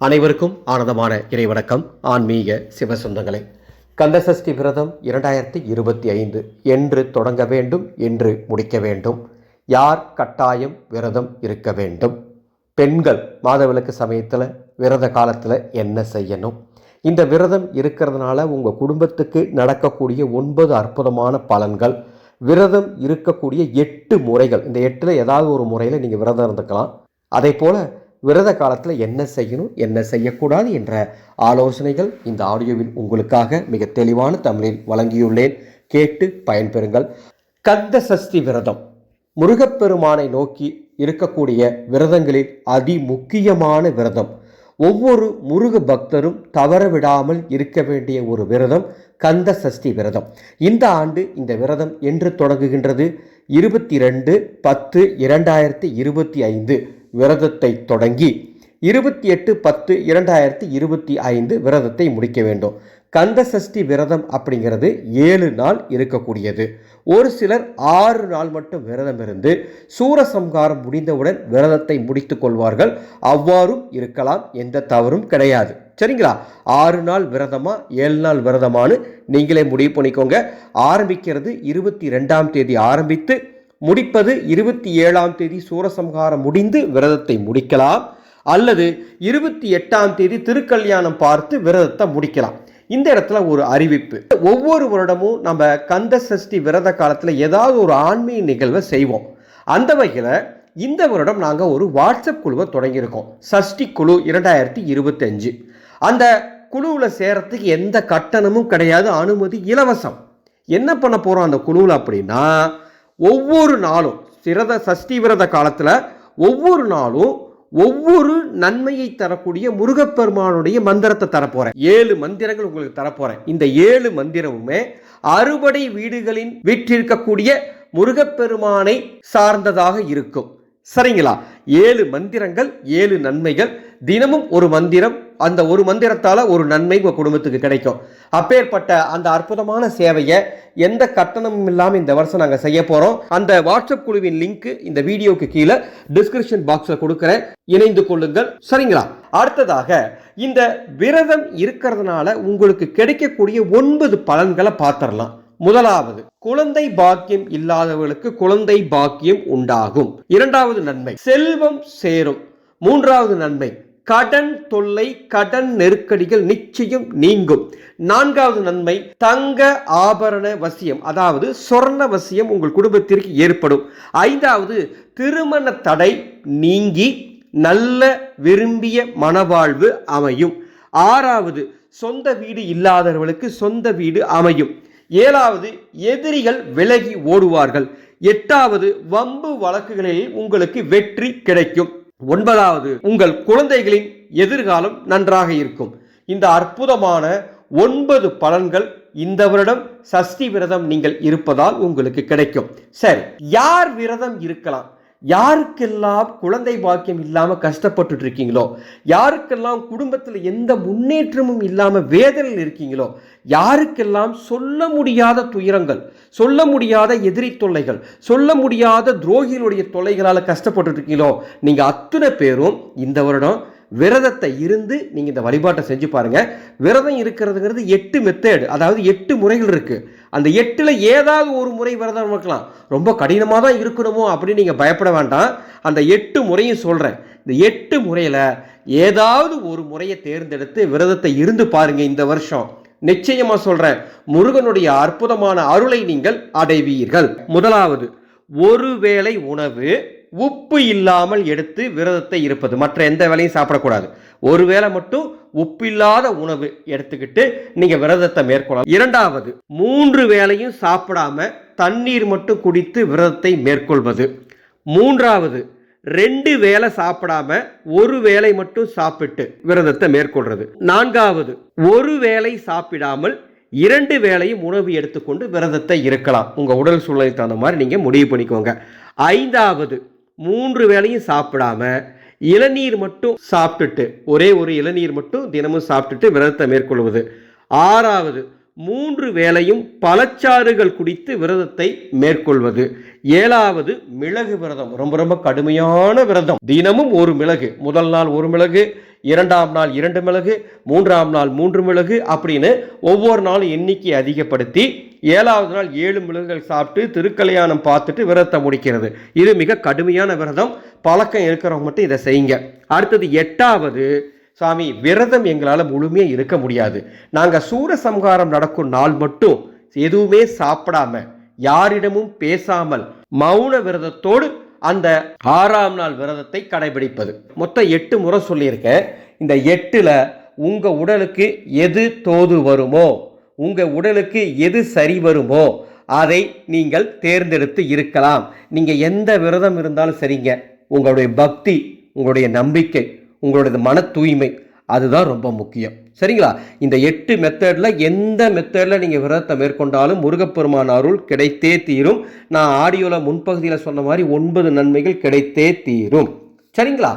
அனைவருக்கும் ஆனந்தமான இறைவணக்கம். ஆன்மீக சிவசொந்தங்களே கந்தசஷ்டி விரதம் இரண்டாயிரத்தி இருபத்தி ஐந்து. என்று தொடங்க வேண்டும் என்று முடிக்க வேண்டும். யார் கட்டாயம் விரதம் இருக்க வேண்டும்? பெண்கள் மாதவிலக்கு சமயத்தில் விரத காலத்தில் என்ன செய்யணும்? இந்த விரதம் இருக்கிறதுனால உங்கள் குடும்பத்துக்கு நடக்கக்கூடிய ஒன்பது அற்புதமான பலன்கள் விரதம் இருக்கக்கூடிய எட்டு முறைகள். இந்த எட்டில் ஏதாவது ஒரு முறையில் நீங்கள் விரதம் இருந்துக்கலாம். அதே போல் விரத காலத்தில் என்ன செய்யணும் என்ன செய்யக்கூடாது என்ற ஆலோசனைகள் இந்த ஆடியோவில் உங்களுக்காக மிக தெளிவான தமிழில் வழங்கியுள்ளேன். கேட்டு பயன்பெறுங்கள். கந்த சஷ்டி விரதம். முருகப்பெருமானை நோக்கி இருக்கக்கூடிய விரதங்களில் அதி முக்கியமான விரதம். ஒவ்வொரு முருக பக்தரும் தவற விடாமல் இருக்க வேண்டிய ஒரு விரதம் கந்த சஷ்டி விரதம். இந்த ஆண்டு இந்த விரதம் என்று தொடங்குகின்றது. இருபத்தி ரெண்டு பத்து இரண்டாயிரத்தி இருபத்தி ஐந்து. விரதத்தை தொடங்கி இருபத்தி எட்டு பத்து இரண்டாயிரத்தி இருபத்தி ஐந்து விரதத்தை முடிக்க வேண்டும். கந்த சஷ்டி விரதம் அப்படிங்கிறது ஏழு நாள் இருக்கக்கூடியது. ஒரு சிலர் ஆறு நாள் மட்டும் விரதம் இருந்து சூரசம்காரம் முடிந்தவுடன் விரதத்தை முடித்து கொள்வார்கள். அவ்வாறும் இருக்கலாம் எந்த தவறும் கிடையாது. சரிங்களா? ஆறு நாள் விரதமா ஏழு நாள் விரதமானு நீங்களே முடிவு பண்ணிக்கோங்க. ஆரம்பிக்கிறது இருபத்தி ரெண்டாம் தேதி ஆரம்பித்து முடிப்பது இருபத்தி ஏழாம் தேதி சூரசம்ஹாரம் முடிந்து விரதத்தை முடிக்கலாம். அல்லது இருபத்தி எட்டாம் தேதி திருக்கல்யாணம் பார்த்து விரதத்தை முடிக்கலாம். இந்த இடத்துல ஒரு அறிவிப்பு. ஒவ்வொரு வருடமும் நம்ம கந்த சஷ்டி விரத காலத்தில் ஏதாவது ஒரு ஆன்மீக நிகழ்வை செய்வோம். அந்த வகையில் இந்த வருடம் நாங்கள் ஒரு வாட்ஸ்அப் குழுவை தொடங்கியிருக்கோம். சஷ்டி குழு இரண்டாயிரத்தி இருபத்தஞ்சு அந்த குழுவில் சேரத்துக்கு எந்த கட்டணமும் கிடையாது. அனுமதி இலவசம். என்ன பண்ண போகிறோம் அந்த குழுவில் அப்படின்னா ஒவ்வொரு நாளும் சிரத சஷ்டி விரத காலத்தில் ஒவ்வொரு நாளும் ஒவ்வொரு நன்மையை தரக்கூடிய முருகப்பெருமானுடைய மந்திரத்தை தரப்போறேன். ஏழு மந்திரங்கள் உங்களுக்கு தரப்போறேன். இந்த ஏழு மந்திரமுமே அறுபடை வீடுகளின் வீற்றிருக்கக்கூடிய முருகப்பெருமானை சார்ந்ததாக இருக்கும். சரிங்களா? ஏழு மந்திரங்கள் ஏழு நன்மைகள் தினமும் ஒரு மந்திரம் அந்த ஒரு மந்திரத்தால் ஒரு நன்மை உங்கள் குடும்பத்துக்கு கிடைக்கும். அப்பேற்பட்ட அந்த அற்புதமான சேவையை எந்த கட்டணமும் இல்லாமல் இந்த வருஷம் நாங்கள் செய்ய போகிறோம் அந்த வாட்ஸ்அப் குழுவின் லிங்க் இந்த வீடியோக்கு கீழே டிஸ்கிரிப்ஷன் பாக்ஸில் கொடுக்குறேன். இணைந்து கொள்ளுங்கள். சரிங்களா? அடுத்ததாக இந்த விரதம் இருக்கிறதுனால உங்களுக்கு கிடைக்கக்கூடிய ஒன்பது பலன்களை பார்த்துடலாம். முதலாவது குழந்தை பாக்கியம் இல்லாதவர்களுக்கு குழந்தை பாக்கியம் உண்டாகும். இரண்டாவது நன்மை செல்வம் சேரும். மூன்றாவது நன்மை கடன் தொல்லை கடன் நெருக்கடிகள் நிச்சயம் நீங்கும். நான்காவது நன்மை தங்க ஆபரண வசியம் அதாவது சொர்ண வசியம் உங்கள் குடும்பத்திற்கு ஏற்படும். ஐந்தாவது திருமண தடை நீங்கி நல்ல விரும்பிய மனவாழ்வு அமையும். ஆறாவது சொந்த வீடு இல்லாதவர்களுக்கு சொந்த வீடு அமையும். ஏழாவது எதிரிகள் விலகி ஓடுவார்கள். எட்டாவது வம்பு வழக்குகளில் உங்களுக்கு வெற்றி கிடைக்கும். ஒன்பதாவது உங்கள் குழந்தைகளின் எதிர்காலம் நன்றாக இருக்கும். இந்த அற்புதமான ஒன்பது பலன்கள் இந்த வருடம் சஷ்டி விரதம் நீங்கள் இருப்பதால் உங்களுக்கு கிடைக்கும். சரி யார் விரதம் இருக்கலாம்? யாருக்கெல்லாம் குழந்தை பாக்கியம் இல்லாமல் கஷ்டப்பட்டுட்டு இருக்கீங்களோ யாருக்கெல்லாம் குடும்பத்தில் எந்த முன்னேற்றமும் இல்லாமல் வேதனையில் இருக்கீங்களோ யாருக்கெல்லாம் சொல்ல முடியாத துயரங்கள் சொல்ல முடியாத எதிரி தொல்லைகள் சொல்ல முடியாத துரோகிகளுடைய தொல்லைகளால் கஷ்டப்பட்டு இருக்கீங்களோ நீங்கள் அத்தனை பேரும் இந்த வருடம் விரதத்தை இருந்து நீங்கள் இந்த வழிபாட்டை செஞ்சு பாருங்க. விரதம் இருக்கிறதுங்கிறது எட்டு மெத்தேடு அதாவது எட்டு முறைகள் இருக்குது அந்த எட்டில் ஏதாவது ஒரு முறை விரதம் இருக்கலாம் ரொம்ப கடினமாக தான் இருக்கணுமோ அப்படின்னு நீங்கள் பயப்பட வேண்டாம். அந்த எட்டு முறையும் சொல்கிறேன் இந்த எட்டு முறையில் ஏதாவது ஒரு முறையை தேர்ந்தெடுத்து விரதத்தை இருந்து பாருங்கள் இந்த வருஷம். நிச்சயமாக சொல்கிறேன் முருகனுடைய அற்புதமான அருளை நீங்கள் அடைவீர்கள். முதலாவது ஒருவேளை உணவு உப்பு இல்லாமல் எடுத்து விரதத்தை இருப்பது. மற்ற எந்த வேலையும் சாப்பிடக்கூடாது. ஒருவேளை மட்டும் உப்பில்லாத உணவு எடுத்துக்கிட்டு நீங்கள் விரதத்தை மேற்கொள்ளலாம். இரண்டாவது மூன்று வேளையும் சாப்பிடாம தண்ணீர் மட்டும் குடித்து விரதத்தை மேற்கொள்வது. மூன்றாவது ரெண்டு வேளை சாப்பிடாம ஒரு வேளை மட்டும் சாப்பிட்டு விரதத்தை மேற்கொள்றது நான்காவது ஒரு வேளை சாப்பிடாமல் இரண்டு வேளையும் உணவு எடுத்துக்கொண்டு விரதத்தை இருக்கலாம். உங்கள் உடல் சூழ்நிலைக்கு தகுந்த மாதிரி நீங்கள் முடிவு பண்ணிக்கோங்க. ஐந்தாவது மூன்று வேளையும் சாப்பிடாம இளநீர் மட்டும் சாப்பிட்டுட்டு ஒரே ஒரு இளநீர் மட்டும் தினமும் சாப்பிட்டுட்டு விரதத்தை மேற்கொள்வது. ஆறாவது மூன்று வேளையும் பழச்சாறுகள் குடித்து விரதத்தை மேற்கொள்வது. ஏழாவது மிளகு விரதம். ரொம்ப ரொம்ப கடுமையான விரதம். தினமும் ஒரு மிளகு. முதல் நாள் ஒரு மிளகு இரண்டாம் நாள் இரண்டு மிளகு மூன்றாம் நாள் மூன்று மிளகு அப்படின்னு ஒவ்வொரு நாளும் எண்ணிக்கை அதிகப்படுத்தி ஏழாவது நாள் ஏழு மிளகுகள் சாப்பிட்டு திருக்கல்யாணம் பார்த்துட்டு விரதத்தை முடிக்கிறது. இது மிக கடுமையான விரதம். பழக்கம் இருக்கிறவங்க மட்டும் இதை செய்யுங்க. அடுத்தது எட்டாவது சாமி விரதம் எங்களால் முழுமையாக இருக்க முடியாது. நாங்கள் சூரசம்ஹாரம் நடக்கும் நாள் மட்டும் எதுவுமே சாப்பிடாம யாரிடமும் பேசாமல் மௌன விரதத்தோடு அந்த ஆறாம் நாள் விரதத்தை கடைபிடிப்பது. மொத்தம் எட்டு முறை சொல்லியிருக்கேன். இந்த எட்டில் உங்கள் உடலுக்கு எது தோது வருமோ உங்கள் உடலுக்கு எது சரி வருமோ அதை நீங்கள் தேர்ந்தெடுத்து இருக்கலாம். நீங்கள் எந்த விரதம் இருந்தாலும் சரிங்க. உங்களுடைய பக்தி உங்களுடைய நம்பிக்கை உங்களுடைய மன தூய்மை அதுதான் ரொம்ப முக்கியம். சரிங்களா? இந்த எட்டு மெத்தடில் எந்த மெத்தடில் நீங்கள் விரதத்தை மேற்கொண்டாலும் முருகப்பெருமான் அருள் கிடைத்தே தீரும். நான் ஆடியோவில் முன்பகுதியில் சொன்ன மாதிரி ஒன்பது நன்மைகள் கிடைத்தே தீரும். சரிங்களா?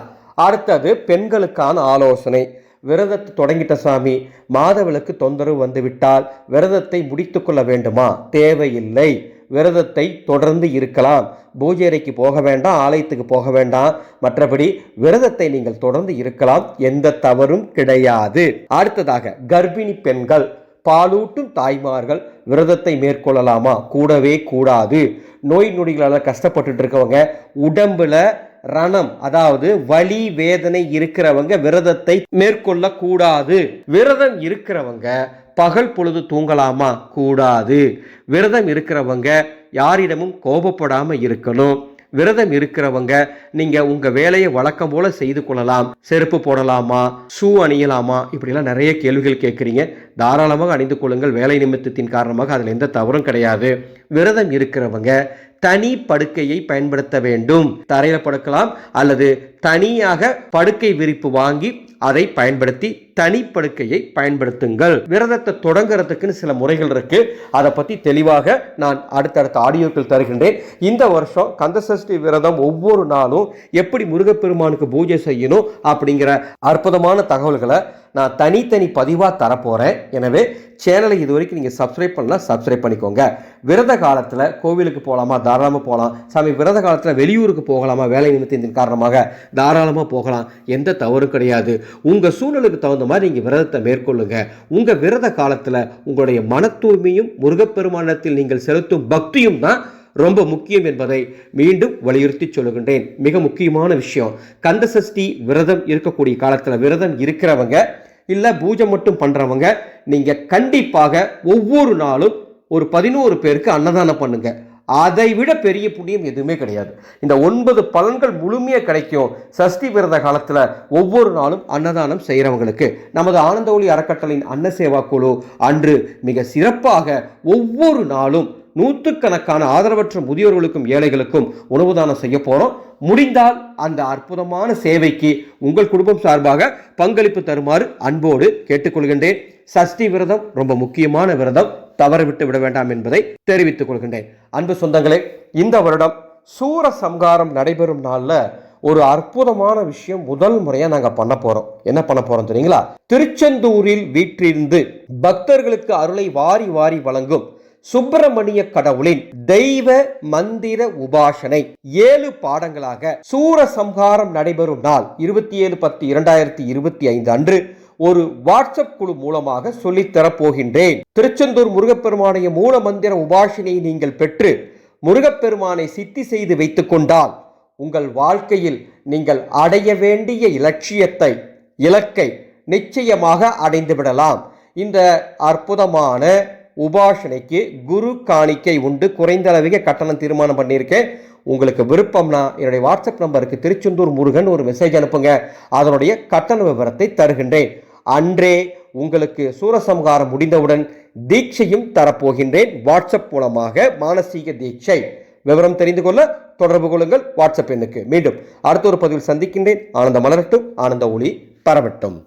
அடுத்தது பெண்களுக்கான ஆலோசனை. விரதத்தை தொடங்கிட்ட சாமி மாதவிலக்கு தொந்தரவு வந்துவிட்டால் விரதத்தை முடித்து கொள்ள வேண்டுமா? தேவையில்லை. விரதத்தை தொடர்ந்து இருக்கலாம். பூஜை அறைக்கு போக வேண்டாம் ஆலயத்துக்கு போக வேண்டாம். மற்றபடி விரதத்தை நீங்கள் தொடர்ந்து இருக்கலாம். எந்த தவறும் கிடையாது. அடுத்ததாக கர்ப்பிணி பெண்கள் பாலூட்டும் தாய்மார்கள் விரதத்தை மேற்கொள்ளலாமா? கூடவே கூடாது. நோய் நொடிகளால் கஷ்டப்பட்டுட்டு இருக்கவங்க உடம்புல ரணம் அதாவது வலி வேதனை இருக்கிறவங்க விரதத்தை மேற்கொள்ள கூடாது விரதம் இருக்கிறவங்க பகல் பொழுது தூங்கலாமா? கூடாது. விரதம் இருக்கிறவங்க யாரிடமும் கோபப்படாம இருக்கணும். விரதம் இருக்கிறவங்க நீங்க உங்க வேலையை வழக்கம் போல செய்து கொள்ளலாம். செருப்பு போடலாமா? ஷூ அணியலாமா? இப்படிலாம் நிறைய கேள்விகள் கேட்குறீங்க. தாராளமாக அணிந்து கொள்ளுங்கள். வேலை நிமித்தத்தின் காரணமாக அதில் எந்த தவறும் கிடையாது. விரதம் இருக்கிறவங்க தனி படுக்கையை பயன்படுத்த வேண்டும். தரையில் படுக்கலாம் அல்லது தனியாக படுக்கை விரிப்பு வாங்கி அதை பயன்படுத்தி தனி படுக்கையை பயன்படுத்துங்கள். விரதத்தை தொடங்குறதுக்குன்னு சில முறைகள் இருக்கு. அதை பத்தி தெளிவாக நான் அடுத்தடுத்த ஆடியோக்கள் தருகின்றேன். இந்த வருஷம் கந்தசஷ்டி விரதம் ஒவ்வொரு நாளும் எப்படி முருகப்பெருமானுக்கு பூஜை செய்யணும் அப்படிங்கிற அற்புதமான தகவல்களை நான் தனித்தனி பதிவாக தரப்போகிறேன் எனவே சேனலை இது வரைக்கும் நீங்கள் சப்ஸ்கிரைப் பண்ணலாம் சப்ஸ்கிரைப் பண்ணிக்கோங்க. விரத காலத்தில் கோவிலுக்கு போகலாமா தாராளமாக போகலாம் சாமி விரத காலத்தில் வெளியூருக்கு போகலாமா? வேலை நிமித்தத்தின் காரணமாக தாராளமாக போகலாம். எந்த தவறும் கிடையாது. உங்கள் சூழலுக்கு தகுந்த மாதிரி நீங்கள் விரதத்தை மேற்கொள்ளுங்க. உங்கள் விரத காலத்தில் உங்களுடைய மன தூய்மையும் முருகப்பெருமானத்தில் நீங்கள் செலுத்தும் பக்தியும் தான் ரொம்ப முக்கியம் என்பதை மீண்டும் வலியுறுத்தி சொல்லுகின்றேன். மிக முக்கியமான விஷயம். கந்தசஷ்டி விரதம் இருக்கக்கூடிய காலத்தில் விரதம் இருக்கிறவங்க இல்லை பூஜை மட்டும் பண்ணுறவங்க நீங்கள் கண்டிப்பாக ஒவ்வொரு நாளும் ஒரு பதினோரு பேருக்கு அன்னதானம் பண்ணுங்கள் அதை விட பெரிய புண்ணியம் எதுவுமே கிடையாது. இந்த ஒன்பது பலன்கள் முழுமையாக கிடைக்கும் சஷ்டி விரத காலத்தில் ஒவ்வொரு நாளும் அன்னதானம் செய்கிறவங்களுக்கு நமது ஆனந்த ஒளி அறக்கட்டளையின் அன்ன சேவா குழு அன்று மிக சிறப்பாக ஒவ்வொரு நாளும் நூற்றுக்கணக்கான ஆதரவற்ற முதியோர்களுக்கும் ஏழைகளுக்கும் உணவு தானம் செய்ய போகிறோம் முடிந்தால் அந்த அற்புதமான சேவைக்கு உங்கள் குடும்பம் சார்பாக பங்களிப்பு தருமாறு அன்போடு கேட்டுக்கொள்கின்றேன். சஷ்டி விரதம் ரொம்ப முக்கியமான விரதம். தவற விட்டு விட வேண்டாம் என்பதை தெரிவித்துக் கொள்கின்றேன். அன்பு சொந்தங்களே இந்த வருடம் சூர சம்காரம் நடைபெறும் நாளில் ஒரு அற்புதமான விஷயம் முதல் முறையாக நாங்கள் பண்ண போகிறோம் என்ன பண்ண போகிறோம் தெரியுங்களா? திருச்செந்தூரில் வீற்றிருந்து பக்தர்களுக்கு அருளை வாரி வாரி வழங்கும் சுப்பிரமணிய கடவுளின் தெய்வ மந்திர உபாசனை. ஏழு பாடங்களாக சூரசம்ஹாரம் நடைபெறும் நாள் இருபத்தி ஏழு பத்து இரண்டாயிரத்தி இருபத்தி ஐந்து அன்று ஒரு வாட்ஸ்அப் குழு மூலமாக சொல்லித்தரப் போகின்றேன் திருச்செந்தூர் முருகப்பெருமானைய மூல மந்திர உபாசனையை நீங்கள் பெற்று முருகப்பெருமானை சித்தி செய்து வைத்துக் கொண்டால் உங்கள் வாழ்க்கையில் நீங்கள் அடைய வேண்டிய இலட்சியத்தை இலக்கை நிச்சயமாக அடைந்து விடலாம். இந்த அற்புதமான உபாசனைக்கு குரு காணிக்கை உண்டு. குறைந்த அளவிக கட்டணம் தீர்மானம் பண்ணியிருக்கேன். உங்களுக்கு விருப்பம்னா என்னுடைய வாட்ஸ்அப் நம்பருக்கு திருச்செந்தூர் முருகன் ஒரு மெசேஜ் அனுப்புங்க. அதனுடைய கட்டண விவரத்தை தருகின்றேன். அன்றே உங்களுக்கு சூரசம்ஹாரம் முடிந்தவுடன் தீட்சையும் தரப்போகின்றேன். வாட்ஸ்அப் மூலமாக மானசீக தீட்சை. விவரம் தெரிந்து கொள்ள தொடர்பு கொள்ளுங்கள். வாட்ஸ்அப் எண்ணுக்கு மீண்டும் அடுத்த ஒரு பதிவில் சந்திக்கின்றேன். ஆனந்த மலரட்டும். ஆனந்த ஒளி பரவட்டும்.